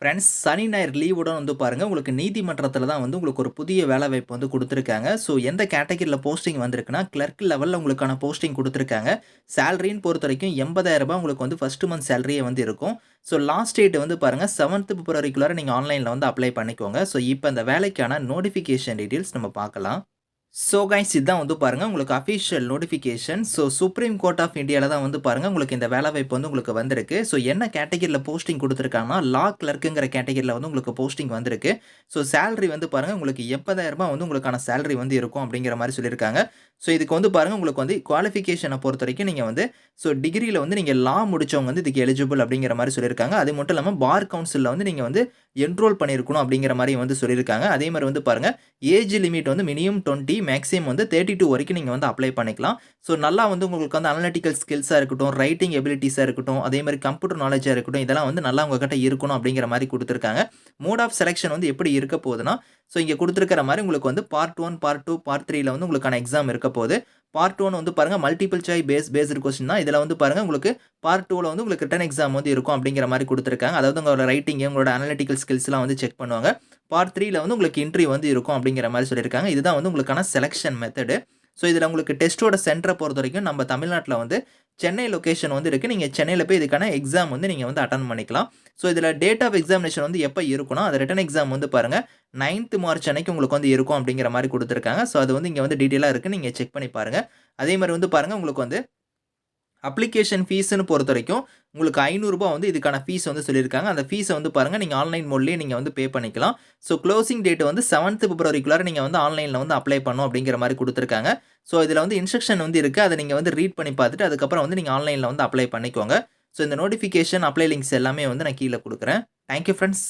Friends சனி ஞாயிறு லீவுடன் வந்து பாருங்கள் உங்களுக்கு நீதிமன்றத்தில் தான் வந்து உங்களுக்கு ஒரு புதிய வேலை வாய்ப்பு வந்து கொடுத்துருக்காங்க. ஸோ எந்த கேட்டகரியில் போஸ்டிங் வந்திருக்குன்னா கிளர்க் லெவலில் உங்களுக்கான போஸ்டிங் கொடுத்துருக்காங்க. சேலரின்னு பொறுத்த வரைக்கும் எண்பதாயிரரூபா உங்களுக்கு வந்து ஃபஸ்ட்டு மந்த் சேலரியே வந்து இருக்கும். ஸோ லாஸ்ட் டேட் வந்து பாருங்கள் செவன்த் பிப்ரவரிக்குள்ளார நீங்கள் ஆன்லைனில் வந்து அப்ளை பண்ணிக்கோங்க. ஸோ இப்போ இந்த வேலைக்கான நோட்டிஃபிகேஷன் டீட்டெயில்ஸ் நம்ம பார்க்கலாம். ஸோ கைஸ் இதுதான் வந்து பாருங்கள் உங்களுக்கு official notification so supreme court of இந்தியாவில் தான் வந்து பாருங்கள் உங்களுக்கு இந்த வேலை வாய்ப்பு வந்து உங்களுக்கு வந்திருக்கு. ஸோ என்ன கேட்டகரியில் போஸ்டிங் கொடுத்துருக்காங்கன்னா லா கிளர்க்குங்கிற கேட்டகரியில் வந்து உங்களுக்கு போஸ்டிங் வந்திருக்கு. ஸோ சேலரி வந்து பாருங்கள் உங்களுக்கு எண்பதாயிரரூபா வந்து உங்களுக்கான சேலரி வந்து இருக்கும் அப்படிங்கிற மாதிரி சொல்லியிருக்காங்க. ஸோ இதுக்கு வந்து பாருங்கள் உங்களுக்கு வந்து குவாலிஃபிகேஷனை பொறுத்த வரைக்கும் நீங்கள் வந்து ஸோ டிகிரியில் வந்து நீங்கள் லா முடிச்சவங்க வந்து இதுக்கு எலிஜிபிள் அப்படிங்கிற மாதிரி சொல்லியிருக்காங்க. அது மட்டும் இல்லாமல் பார் கவுன்சிலில் வந்து நீங்கள் வந்து என்ரோல் பண்ணியிருக்கணும் அப்படிங்கிற மாதிரி வந்து சொல்லியிருக்காங்க. அதே மாதிரி வந்து பாருங்கள் ஏஜ் லிமிட் வந்து மினிமம் டுவெண்ட்டி மேக்ஸிமம் வந்து தேர்ட்டி டூ வரைக்கும் நீங்கள் வந்து அப்ளை பண்ணிக்கலாம். ஸோ நல்லா வந்து உங்களுக்கு வந்து அனலிட்டிக்கல் ஸ்கில்ஸாக இருக்கட்டும் ரைட்டிங் எபிலிட்டிஸாக இருக்கட்டும் அதே மாதிரி கம்ப்யூட்டர் நாலேஜாக இருக்கட்டும் இதெல்லாம் வந்து நல்லா உங்ககிட்ட இருக்கணும் அப்படிங்கிற மாதிரி கொடுத்துருக்காங்க. மோட் ஆஃப் செலெக்ஷன் வந்து எப்படி இருக்க போகுதுன்னா ஸோ இங்கே கொடுத்துருக்கிற மாதிரி உங்களுக்கு வந்து part one part two part த்ரீல வந்து உங்களுக்கான எக்ஸாம் இருக்க போகுது. பார்ட் ஒன் வந்து பாருங்கள் multiple choice base based question தான். இதில் வந்து பாருங்கள் உங்களுக்கு பார்ட் டூவில் வந்து உங்களுக்கு ரிட்டன் எக்ஸாம் வந்து இருக்கும் அப்படிங்கிற மாதிரி கொடுத்துருக்காங்க. அதாவது உங்களோட ரைட்டிங் உங்களோட அனலிட்டிக்கல் ஸ்கில்ஸ்லாம் வந்து செக் பண்ணுவாங்க. பார்ட் த்ரீயில் வந்து உங்களுக்கு இன்ட்ரி வந்து இருக்கும் அப்படிங்கிற மாதிரி சொல்லியிருக்காங்க. இதுதான் வந்து உங்களுக்கான செலெக்ஷன் மெத்தடு ஸோ இதில் உங்களுக்கு டெஸ்ட்டோட சென்டரை பொறுத்த வரைக்கும் நம்ம தமிழ்நாட்டில் வந்து சென்னை லொக்கேஷன் வந்து இருக்குது நீங்கள் சென்னையில் போய் இதுக்கான எக்ஸாம் வந்து நீங்கள் வந்து அட்டன் பண்ணிக்கலாம். ஸோ இதில் டேட் ஆஃப் எக்ஸாமினேஷன் வந்து எப்போ இருக்குன்னா அது ரிட்டன் எக்ஸாம் வந்து பாருங்கள் நைன்த் மார்ச் அன்னைக்கு உங்களுக்கு வந்து இருக்கும் அப்படிங்கிற மாதிரி கொடுத்துருக்காங்க. ஸோ அது வந்து இங்கே வந்து டீட்டெயிலாக இருக்குது நீங்கள் செக் பண்ணி பாருங்கள் அதே மாதிரி வந்து பாருங்கள் உங்களுக்கு வந்து அப்ளிகேஷன் ஃபீஸ்னு பொறுத்த வரைக்கும் உங்களுக்கு ஐநூறுரூபா வந்து இதுக்கான ஃபீஸ் வந்து சொல்லியிருக்காங்க. அந்த ஃபீஸை வந்து பாருங்கள் நீங்கள் ஆன்லைன் மோட்லேயே நீங்கள் வந்து பே பண்ணிக்கலாம். ஸோ க்ளோசிங் டேட் வந்து செவன்த் பிப்ரவரிக்குள்ளார நீங்கள் வந்து ஆன்லைனில் வந்து அப்ளை பண்ணும் அப்படிங்கிற மாதிரி கொடுத்துருக்காங்க. ஸோ இதில் வந்து இன்ஸ்ட்ரக்ஷன் வந்து இருக்குது அதை நீங்கள் வந்து ரீட் பண்ணி பார்த்துட்டு அதுக்கப்புறம் வந்து நீங்கள் ஆன்லைனில் வந்து அப்ளை பண்ணிக்கோங்க. ஸோ இந்த நோட்டிஃபிகேஷன் அப்ளை லிங்க்ஸ் எல்லாமே வந்து நான் கீழே கொடுக்குறேன். Thank you friends